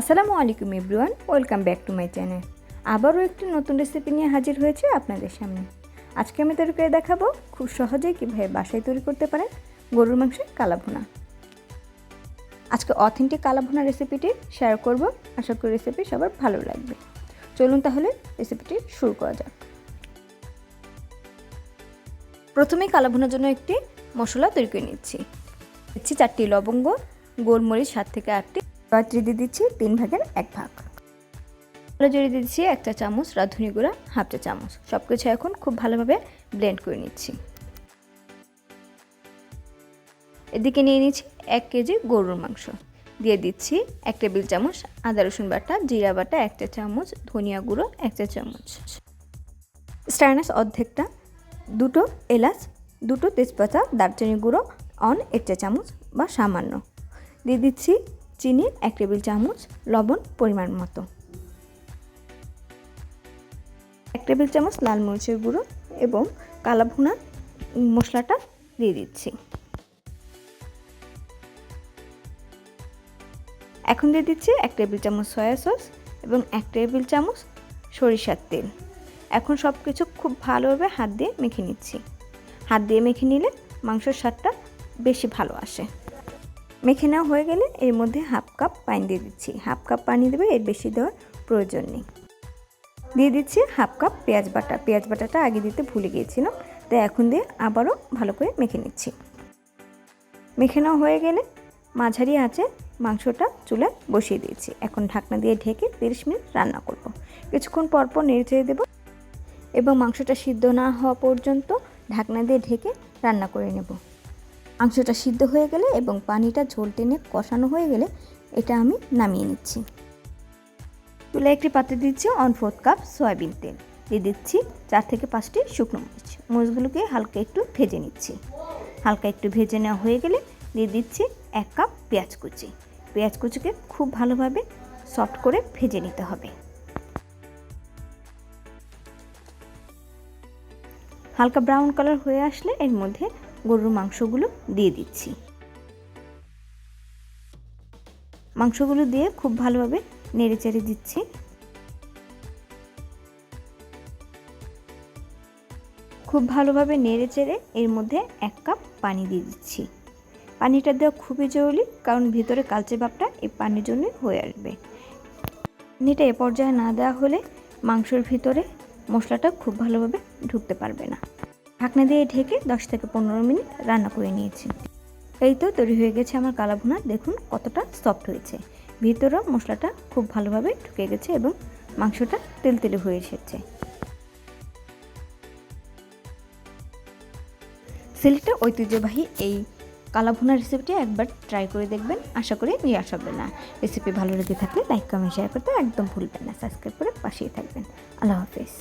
আসসালামু আলাইকুম everyone, welcome back to my channel. আবারও একটি নতুন রেসিপি নিয়ে হাজির হয়েছে আপনাদের সামনে। আজকে আমি তৈরি করে দেখাবো খুব সহজেই কীভাবে বাসায় তৈরি করতে পারেন গরুর মাংসের কালাভুনা। আজকে অথেন্টিক কালাভুনা রেসিপিটি শেয়ার করব। আশা করি রেসিপি সবার ভালো লাগবে। চলুন তাহলে রেসিপিটি শুরু করা যাক। প্রথমেই কালাভুনার জন্য একটি মশলা তৈরি করে নিচ্ছি। দিচ্ছি চারটি লবঙ্গ, গোলমরিচ সাত থেকে আটটি জয়ত্রী দিয়ে দিচ্ছি তিন ভাগের এক ভাগ। ভালো জড়িয়ে দিচ্ছি এক চা চামচ রাঁধুনি গুঁড়া, হাফ চা চামচ। সব কিছু এখন খুব ভালোভাবে ব্লেন্ড করে নিচ্ছি। এদিকে নিয়ে নিচ্ছি এক কেজি গরুর মাংস। দিয়ে দিচ্ছি এক টেবিল চামচ আদা রসুন বাটা, জিরা বাটা, এক চা চামচ ধনিয়া গুঁড়ো, এক চা চামচ। স্টারনাস অর্ধেকটা, দুটো এলাচ, দুটো তেজপাতা, দারচিনি গুঁড়ো, অন এক চা চামচ বা সামান্য। দিয়ে দিচ্ছি চিনি এক টেবিল চামচ, লবণ পরিমাণ মতো। এক টেবিল চামচ লাল মরিচের গুঁড়ো এবং কালা ভুনা মশলাটা দিয়ে দিচ্ছি। এখন দিয়ে দিচ্ছি এক টেবিল চামচ সয়া সস এবং এক টেবিল চামচ সরিষার তেল। এখন সব কিছু খুব ভালোভাবে হাত দিয়ে মেখে নিচ্ছি। হাত দিয়ে মেখে নিলে মাংসর স্বাদটা বেশি ভালো আসে। মেখে নেওয়া হয়ে গেলে এর মধ্যে হাফ কাপ পানি দিয়ে দিচ্ছি। হাফ কাপ পানি দেবে, এর বেশি দেওয়ার প্রয়োজন নেই। দিয়ে দিচ্ছি হাফ কাপ পেঁয়াজ বাটা। পেঁয়াজ বাটাটা আগে দিতে ভুলে গিয়েছিলাম, তাই এখন দিয়ে আবারও ভালো করে মেখে নিচ্ছি। মেখে নেওয়া হয়ে গেলে মাঝারি আঁচে মাংসটা চুলায় বসিয়ে দিয়েছি। এখন ঢাকনা দিয়ে ঢেকে তিরিশ মিনিট রান্না করব। কিছুক্ষণ পরপর নেড়ে দেবো এবং মাংসটা সিদ্ধ না হওয়া পর্যন্ত ঢাকনা দিয়ে ঢেকে রান্না করে নেব। মাংসটা সিদ্ধ হয়ে গেলে এবং পানিটা ঝোল টেনে কষানো হয়ে গেলে এটা আমি নামিয়ে নিচ্ছি। চুলে একটি পাত্রে দিচ্ছি অন ফোর্থ কাপ সয়াবিন তেল। দিয়ে দিচ্ছি চার থেকে পাঁচটি শুকনো মরিচ। মরিচগুলোকে হালকা একটু ভেজে নিচ্ছি। হালকা একটু ভেজে নেওয়া হয়ে গেলে দিয়ে দিচ্ছি এক কাপ পেঁয়াজ কুচি। পেঁয়াজ কুচিকে খুব ভালোভাবে সফট করে ভেজে নিতে হবে। হালকা ব্রাউন কালার হয়ে আসলে এর মধ্যে গরুর মাংসগুলো দিয়ে দিচ্ছি। মাংসগুলো দিয়ে খুব ভালোভাবে নেড়ে চেড়ে দিচ্ছি। খুব ভালোভাবে নেড়ে চেড়ে এর মধ্যে এক কাপ পানি দিয়ে দিচ্ছি। পানিটা দেওয়া খুবই জরুরি, কারণ ভিতরে কালচে ভাবটা এই পানির জন্য হয়ে আসবে। পানিটা এ পর্যায়ে না দেওয়া হলে মাংসর ভিতরে মশলাটা খুব ভালোভাবে ঢুকতে পারবে না। ঢাকনা দিয়ে ঢেকে দশ থেকে পনেরো মিনিট রান্না করে নিয়েছি। এই তো তৈরি হয়ে গেছে আমার কালাভুনা। দেখুন কতটা সফট হয়েছে। ভিতরেও মশলাটা খুব ভালোভাবে ঢুকে গেছে এবং মাংসটা তেল তেলে হয়ে এসেছে। সিলেটের ঐতিহ্যবাহী এই কালাভুনা রেসিপিটি একবার ট্রাই করে দেখবেন। আশা করি নিরাশ হবে না। রেসিপি ভালো লেগে থাকলে লাইক কমেন্ট শেয়ার করতে একদম ভুলবেন না। সাবস্ক্রাইব করে পাশেই থাকবেন। আল্লাহ হাফিজ।